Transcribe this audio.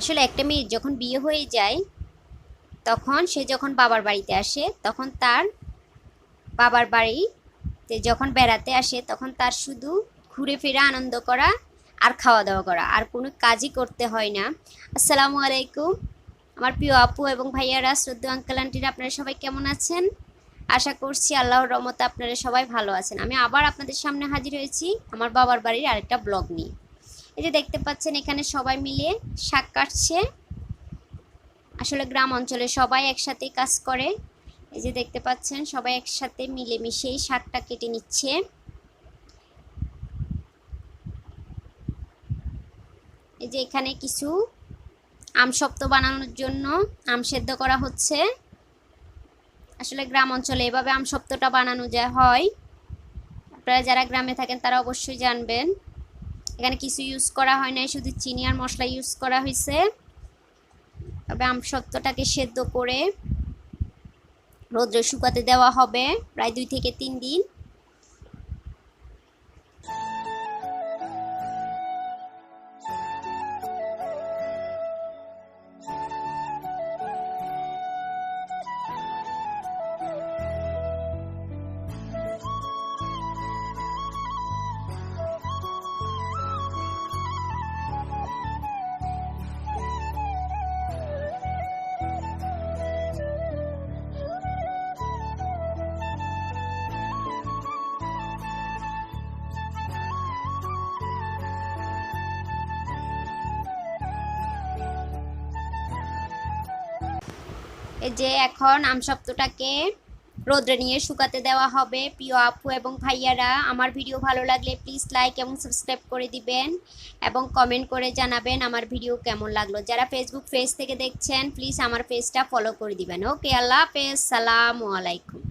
আসলে একটা মেয়ে যখন বিয়ে হয়ে যায়, তখন সে যখন বাবার বাড়িতে আসে, তখন তার বাবার বাড়িতে যখন বেড়াতে আসে, তখন তার শুধু ঘুরে ফিরে আনন্দ করা আর খাওয়া দাওয়া করা, আর কোনো কাজই করতে হয় না। আসসালামু আলাইকুম। আমার প্রিয় আপু এবং ভাইয়ারা, শ্রদ্ধ আঙ্কেল, আন্টিরা, আপনারা সবাই কেমন আছেন? আশা করছি আল্লাহর রহমতে আপনারা সবাই ভালো আছেন। আমি আবার আপনাদের সামনে হাজির হয়েছি আমার বাবার বাড়ির আরেকটা ব্লগ নিয়ে। এই যে দেখতে পাচ্ছেন এখানে সবাই মিলে শাক কাটছে। আসলে গ্রাম অঞ্চলে সবাই একসাথে কাজ করে। এই যে দেখতে পাচ্ছেন সবাই একসাথে মিলেমিশেই শাকটা কেটে নিচ্ছে। এই যে এখানে কিছু আমসপ্ত বানানোর জন্য আম সেদ্ধ করা হচ্ছে। আসলে গ্রাম অঞ্চলে এভাবে আমসপ্তটা বানানো যায় হয়। আপনারা যারা গ্রামে থাকেন তারা অবশ্যই জানবেন। এখানে কিছু ইউজ করা হয় নাই, শুধু চিনি আর মশলা ইউজ করা হয়েছে তবে আমসত্ত্বটাকে সেদ্ধ করে রোদ্রে শুকাতে দেওয়া হবে প্রায় দুই থেকে তিন দিন। এই যে এখন আমসপ্তটাকে রোদ্রে নিয়ে শুকাতে দেওয়া হবে। প্রিয় আপু এবং ভাইয়ারা, আমার ভিডিও ভালো লাগলে প্লিজ লাইক এবং সাবস্ক্রাইব করে দিবেন এবং কমেন্ট করে জানাবেন আমার ভিডিও কেমন লাগল। যারা ফেসবুক পেজ থেকে দেখছেন প্লিজ আমার পেজটা ফলো করে দিবেন। ওকে আল্লাহ হাফেজ। সালামু আলাইকুম।